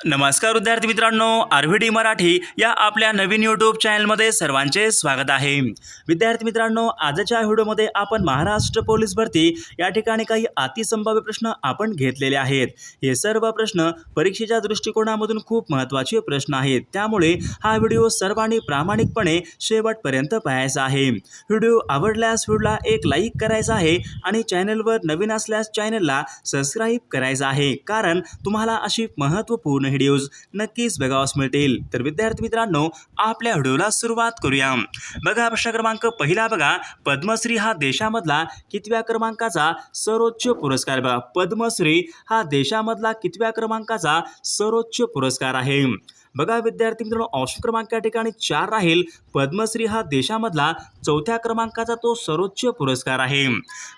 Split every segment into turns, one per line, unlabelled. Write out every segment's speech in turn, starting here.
नमस्कार विद्यार्थी मित्रांनो आर व्ही डी मराठी या आपल्या नवीन यूट्यूब चॅनलमध्ये सर्वांचे स्वागत आहे. विद्यार्थी मित्रांनो आजच्या व्हिडिओमध्ये आपण महाराष्ट्र पोलीस भरती या ठिकाणी काही अतिसंभाव्य प्रश्न आपण घेतलेले आहेत. हे सर्व प्रश्न परीक्षेच्या दृष्टिकोनामधून खूप महत्त्वाचे प्रश्न आहेत. त्यामुळे हा व्हिडिओ सर्वांनी प्रामाणिकपणे शेवटपर्यंत पाहायचा आहे. व्हिडिओ आवडल्यास व्हिडिओला एक लाईक करायचा आहे आणि चॅनलवर नवीन असल्यास चॅनलला सबस्क्राईब करायचं आहे. कारण तुम्हाला अशी महत्त्वपूर्ण व्हिडिओज नक्कीच बघावास मिळतील. तर विद्यार्थी मित्रांनो आपल्या व्हिडिओला सुरुवात करूया. बघा प्रश्न क्रमांक पहिला बघा. पद्मश्री हा देशामधला कितव्या क्रमांकाचा सर्वोच्च पुरस्कार बघा. पद्मश्री हा देशामधला कितव्या क्रमांकाचा सर्वोच्च पुरस्कार आहे? बघा विद्यार्थी मित्रांनो ऑप्शन क्रमांक या ठिकाणी चार राहील. पद्मश्री हा देशामधला चौथ्या क्रमांकाचा तो सर्वोच्च पुरस्कार आहे.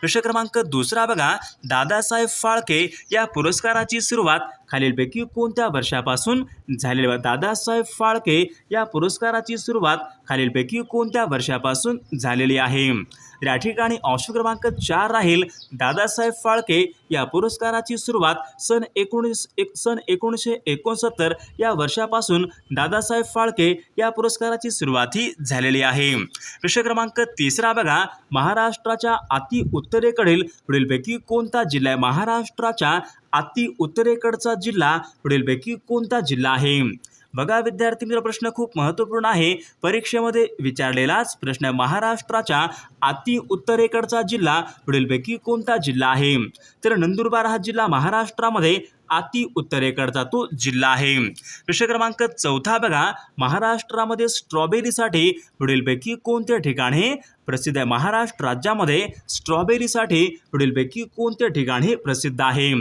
प्रश्न क्रमांक दुसरा बघा. दादासाहेब फाळके या पुरस्काराची सुरुवात खालीलपैकी कोणत्या वर्षापासून झालेले दादासाहेब फाळके या पुरस्काराची सुरुवात खालीलपैकी कोणत्या वर्षापासून झालेली आहे? या ठिकाणी ऑप्शन क्रमांक चार राहील. दादासाहेब फाळके या पुरस्काराची सुरुवात सन एकोणीस एक सन एकोणीसशे एकोणसत्तर या वर्षापासून दादासाहेब फाळके या पुरस्काराची सुरुवात ही झालेली आहे. प्रश्न क्रमांक तिसरा बघा. महाराष्ट्राच्या अति उत्तरेकडील पुढीलपैकी कोणता जिल्हा आहे? महाराष्ट्राच्या अति उत्तरेकडचा जिल्हा पुढीलपैकी कोणता जिल्हा आहे? बघा विद्यार्थी मित्र प्रश्न खूप महत्त्वपूर्ण आहे. परीक्षेमध्ये विचारलेलाच प्रश्न महाराष्ट्राच्या अति उत्तरेकडचा जिल्हा पुढीलपैकी कोणता जिल्हा आहे? तर नंदुरबार हा जिल्हा महाराष्ट्रामध्ये अति उत्तरेकडचा तो जिल्हा आहे. प्रश्न क्रमांक चौथा बघा. महाराष्ट्रामध्ये स्ट्रॉबेरीसाठी पुढीलपैकी कोणते ठिकाण हे प्रसिद्ध आहे? महाराष्ट्र राज्यामध्ये स्ट्रॉबेरीसाठी पुढीलपैकी कोणते ठिकाण हे प्रसिद्ध आहे?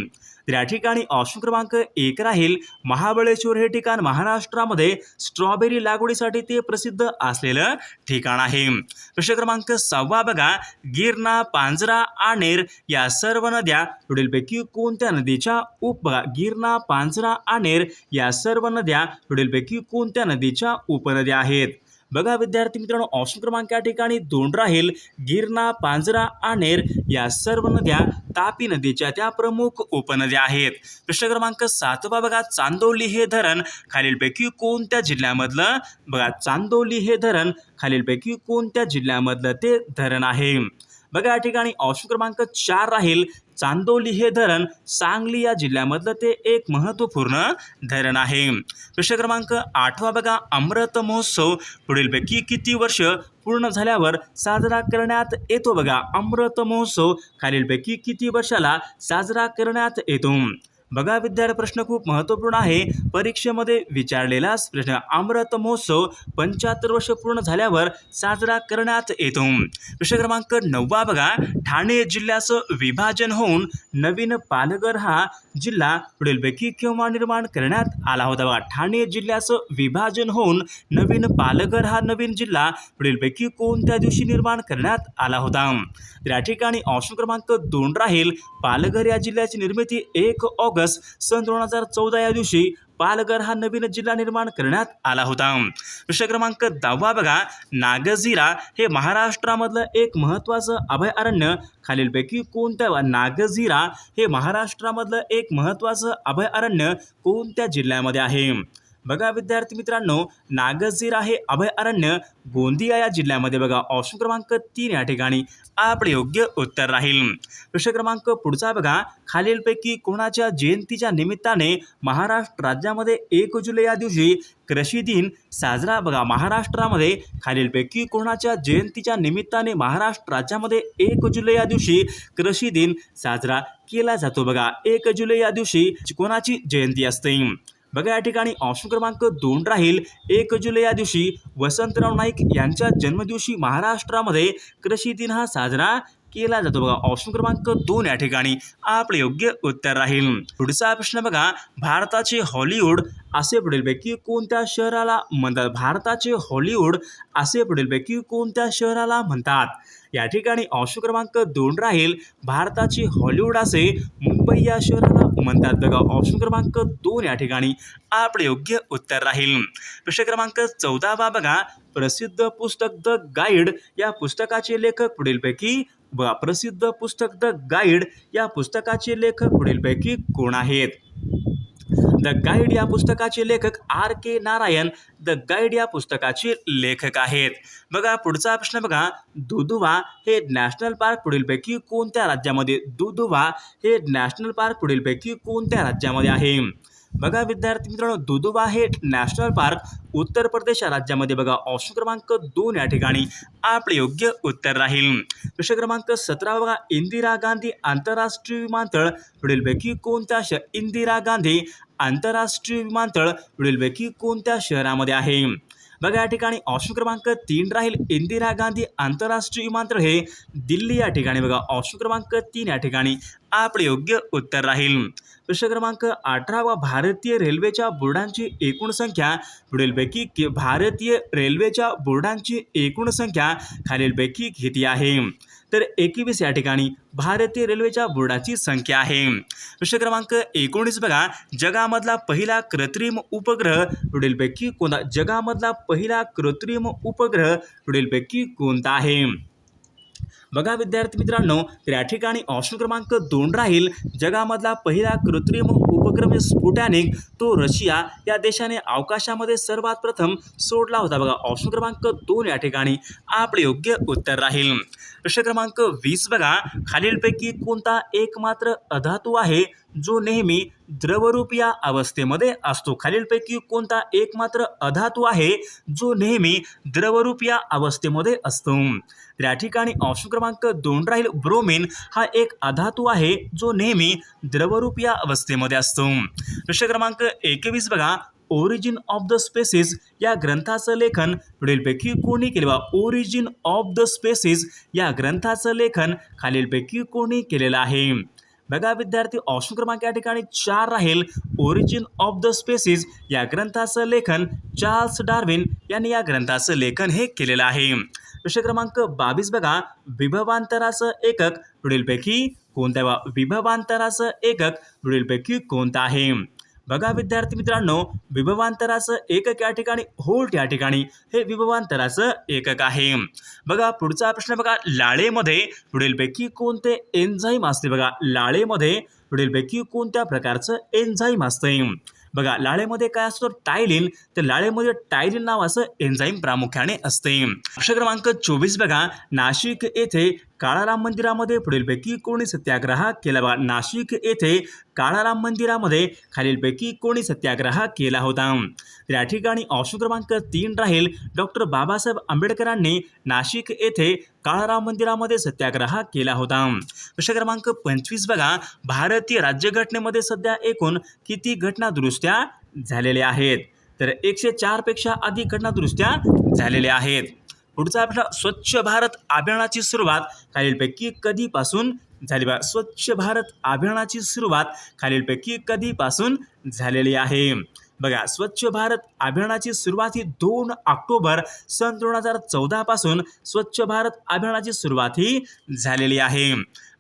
त्या ठिकाणी ऑप्शन क्रमांक एक राहील. महाबळेश्वर हे ठिकाण महाराष्ट्रामध्ये स्ट्रॉबेरी लागवडीसाठी ते प्रसिद्ध असलेलं ठिकाण आहे. प्रश्न क्रमांक सहावा बघा. गिरणा पांजरा आनेर या सर्व नद्या पुढीलपैकी कोणत्या नदीच्या उप बघा. गिरणा पांजरा आनेर या सर्व नद्या पुढीलपैकी कोणत्या नदीच्या उपनद्या आहेत? बघा विद्यार्थी मित्रांनो ऑप्शन क्रमांक या ठिकाणी दोन राहील. गिरणा पांजरा आनेर या सर्व नद्या तापी नदीच्या त्या प्रमुख उपनद्या आहेत. प्रश्न क्रमांक सातवा बघा चांदोली हे धरण खालीलपैकी कोणत्या जिल्ह्यामधलं? बघा चांदोली हे धरण खालीलपैकी कोणत्या जिल्ह्यामधलं ते धरण आहे? बघा या ठिकाणी ऑप्शन क्रमांक चार राहील. चांदोली हे धरण सांगली या जिल्ह्यामधलं ते एक महत्त्वपूर्ण धरण आहे. प्रश्न क्रमांक आठवा बघा अमृत महोत्सव. पुढीलपैकी किती वर्ष पूर्ण झाल्यावर साजरा करण्यात येतो बघा अमृत महोत्सव. खालीलपैकी किती वर्षाला साजरा करण्यात येतो? बघा विद्यार्थी प्रश्न खूप महत्त्वपूर्ण आहे. परीक्षेमध्ये विचारलेलाच प्रश्न. अमृत महोत्सव पंच्याहत्तर वर्ष पूर्ण झाल्यावर साजरा करण्यात येतो. प्रश्न क्रमांक नववा बघा. ठाणे जिल्ह्याचं विभाजन होऊन नवीन पालघर हा जिल्हा पुढीलपैकी केव्हा निर्माण करण्यात आला होता बघा. ठाणे जिल्ह्याचं विभाजन होऊन नवीन पालघर हा नवीन जिल्हा पुढीलपैकी कोणत्या दिवशी निर्माण करण्यात आला होता? तर या ठिकाणी ऑप्शन क्रमांक दोन राहील पालघर या जिल्ह्याची निर्मिती एक ऑगस्ट सन दोन हजार चौदा या दिवशी पालघर हा नवीन जिल्हा निर्माण करण्यात आला होता. विषय क्रमांक दहावा बघा. नागझिरा हे महाराष्ट्रामधलं एक महत्त्वाचं अभयारण्य. खालीलपैकी कोणत्या नागझिरा हे महाराष्ट्रामधलं एक महत्त्वाचं अभयारण्य कोणत्या जिल्ह्यामध्ये आहे? बघा विद्यार्थी मित्रांनो नागझीर हे अभयारण्य गोंदिया या जिल्ह्यामध्ये बघा. ऑप्शन क्रमांक तीन या ठिकाणी. आपले योग्य उत्तर राहील. प्रश्न क्रमांक पुढचा बघा. खालीलपैकी कोणाच्या जयंतीच्या निमित्ताने महाराष्ट्र राज्यामध्ये एक जुलै या दिवशी कृषी दिन साजरा बघा. महाराष्ट्रामध्ये खालीलपैकी कोणाच्या जयंतीच्या निमित्ताने महाराष्ट्र राज्यामध्ये एक जुलै या दिवशी कृषी दिन साजरा केला जातो बघा. एक जुलै या दिवशी कोणाची जयंती असते? बघा या ठिकाणी ऑप्शन क्रमांक दोन राहील. एक जुलै या दिवशी वसंतराव नाईक यांच्या जन्मदिवशी महाराष्ट्रामध्ये कृषी दिन हा साजरा केला जातो. बघा ऑप्शन क्रमांक दोन या ठिकाणी आपले योग्य उत्तर राहील. पुढचा प्रश्न बघा भारताचे हॉलिवूड असे पुढीलपैकी कोणत्या शहराला म्हणतात? भारताचे हॉलिवूड असे पुढीलपैकी कोणत्या शहराला म्हणतात? या ठिकाणी ऑप्शन क्रमांक दोन राहील. भारताचे हॉलिवूड असे मुंबई या शहराला म्हणतात बघा ऑप्शन क्रमांक दोन या ठिकाणी आपले योग्य उत्तर राहील. प्रश्न क्रमांक चौदावा बघा. प्रसिद्ध पुस्तक द गाईड या पुस्तकाचे लेखक पुढीलपैकी बघा प्रसिद्ध पुस्तक द गाईड या पुस्तकाचे लेखक पुढीलपैकी कोण आहेत? द गाईड या पुस्तकाचे लेखक R K Narayan the guide या पुस्तकाचे लेखक आहेत. बघा पुढचा प्रश्न बघा. दुधुवा हे नॅशनल पार्क पुढीलपैकी कोणत्या राज्यामध्ये? दुधुवा हे नॅशनल पार्क पुढीलपैकी कोणत्या राज्यामध्ये आहे? बघा विद्यार्थी मित्रांनो दुधुवा हे नॅशनल पार्क उत्तर प्रदेश राज्यामध्ये बघा ऑप्शन क्रमांक दोन या ठिकाणी आपले योग्य उत्तर राहील. प्रश्न क्रमांक सतरा बघा इंदिरा गांधी आंतरराष्ट्रीय विमानतळ पुढीलपैकी कोणत्या श इंदिरा गांधी आंतरराष्ट्रीय विमानतळ पुढीलपैकी कोणत्या शहरामध्ये आहे? बघा या ठिकाणी ऑप्शन क्रमांक तीन राहील इंदिरा गांधी आंतरराष्ट्रीय विमानतळ. हे दिल्ली या ठिकाणी बघा ऑप्शन क्रमांक तीन या ठिकाणी आपले योग्य उत्तर राहील. प्रश्न क्रमांक अठरा व भारतीय रेल्वेच्या बोर्डांची एकूण संख्या पुढीलपैकी भारतीय रेल्वेच्या बोर्डांची एकूण संख्या खालीलपैकी किती आहे? तर एकवीस या ठिकाणी भारतीय रेल्वेच्या बोर्डाची संख्या आहे. प्रश्न क्रमांक एकोणीस बघा. जगामधला पहिला कृत्रिम उपग्रह पुढीलपैकी कोणता? जगामधला पहिला कृत्रिम उपग्रह पुढीलपैकी कोणता आहे? बघा विद्यार्थी मित्रांनो तर या ठिकाणी ऑप्शन क्रमांक दोन राहील. जगामधला पहिला कृत्रिम उपक्रम स्फुटॅनिक तो रशिया या देशाने अवकाशामध्ये सर्वात प्रथम सोडला होता. बघा ऑप्शन क्रमांक दोन या ठिकाणी आपले योग्य उत्तर राहील. प्रश्न क्रमांक वीस बघा. खालीलपैकी कोणता एकमात्र अधातू आहे? जो नेहमी द्रवरूप या अवस्थेमध्ये असतो. खालीलपैकी कोणता एकमात्र अधातू आहे? जो नेहमी द्रवरूप या अवस्थेमध्ये असतो. तर या ठिकाणी ऑप्शन क्रमांक दोन राहील. ब्रोमिन हा एक अधातू आहे जो नेहमी द्रवरूप या अवस्थेमध्ये असतो. प्रश्न क्रमांक एकवीस बघा. ओरिजिन ऑफ द स्पेसिस या ग्रंथाचं लेखन पुढीलपैकी कोणी केले? बा ओरिजिन ऑफ द स्पेसिस या ग्रंथाचं लेखन खालीलपैकी कोणी केलेलं आहे? बघा विद्यार्थी ऑप्शन क्रमांक या ठिकाणी चार राहील. ओरिजिन ऑफ द स्पेसिस या ग्रंथाचं लेखन चार्ल्स डार्विन यांनी या ग्रंथाचं लेखन हे केलेलं आहे. विषय क्रमांक बावीस बघा. विभवांतराचं एकक पुढीलपैकी कोणत्या बा विभवांतराचं एकक पुढीलपैकी कोणतं आहे? बघा विद्यार्थी मित्रांनो विभवांतराचं एकक या ठिकाणी होल्ट या ठिकाणी हे विभवांतराचं एकक आहे. बघा पुढचा प्रश्न बघा लाळेमध्ये पुढीलपैकी कोणते एन्झाईम असते? बघा लाळेमध्ये पुढीलपैकी कोणत्या प्रकारचं एन्झाईम असते? बघा लाळेमध्ये काय असतं? टायलिन. तर लाळेमध्ये टायलिन नावाचं एन्झाईम प्रामुख्याने असते. प्रश्न क्रमांक चोवीस बघा नाशिक येथे काळाराम मंदिरामध्ये पुढीलपैकी कोणी सत्याग्रह केला बा नाशिक येथे काळाराम मंदिरामध्ये खालीलपैकी कोणी सत्याग्रह केला होता. तर या ठिकाणी ऑप्शन क्रमांक तीन राहील डॉक्टर बाबासाहेब आंबेडकरांनी नाशिक येथे काळाराम मंदिरामध्ये सत्याग्रह केला होता. प्रश्न क्रमांक पंचवीस बघा. भारतीय राज्यघटनेमध्ये सध्या एकूण किती घटनादुरुस्त्या झालेल्या आहेत? तर एकशे चारपेक्षा अधिक घटनादुरुस्त्या झालेल्या आहेत. पुढचा आपला स्वच्छ भारत अभियानाची सुरुवात खालीलपैकी कधीपासून झाली बा? स्वच्छ भारत अभियानाची सुरुवात खालीलपैकी कधीपासून झालेली आहे? बघा स्वच्छ भारत अभियानाची सुरुवात ही दोन ऑक्टोबर सन दोन हजार चौदापासून स्वच्छ भारत अभियानाची सुरुवात ही झालेली आहे.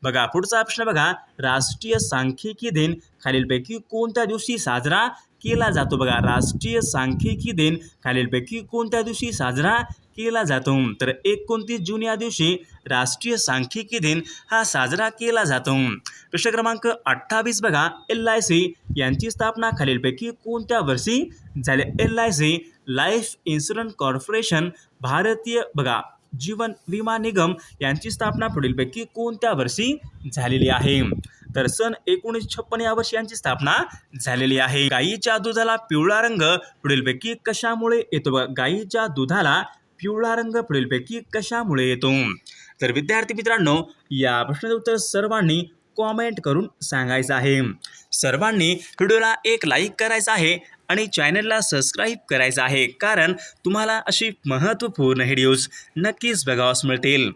बघा पुढचा प्रश्न बघा. राष्ट्रीय सांख्यिकी दिन खालीलपैकी कोणत्या दिवशी साजरा केला जातो? बघा राष्ट्रीय सांख्यिकी दिन खालीलपैकी कोणत्या दिवशी साजरा केला जातो. तर एकोणतीस जून या दिवशी राष्ट्रीय सांख्यिकी दिन हा साजरा केला जातो. प्रश्न क्रमांक अठ्ठावीस बघा. एल आय सी यांची स्थापना खालीलपैकी कोणत्या वर्षी झाले? L I C life insurance corporation भारतीय बघा. जीवन विमा निगम यांची स्थापना पुढीलपैकी कोणत्या वर्षी झालेली आहे? तर सन एकोणीसशे छप्पन या वर्षी यांची स्थापना झालेली आहे. गायीच्या दुधाला पिवळा रंग पुढीलपैकी कशामुळे येतो? गायीच्या दुधाला पिवळा रंग पुढीलपैकी कशामुळे येतो? तर विद्यार्थी मित्रांनो या प्रश्नाचं उत्तर सर्वांनी कॉमेंट करून सांगायचं आहे. सर्वांनी व्हिडिओला एक लाईक करायचं आहे आणि चॅनलला सबस्क्राईब करायचं आहे. कारण तुम्हाला अशी महत्त्वपूर्ण व्हिडिओज नक्कीच बघावास मिळतील.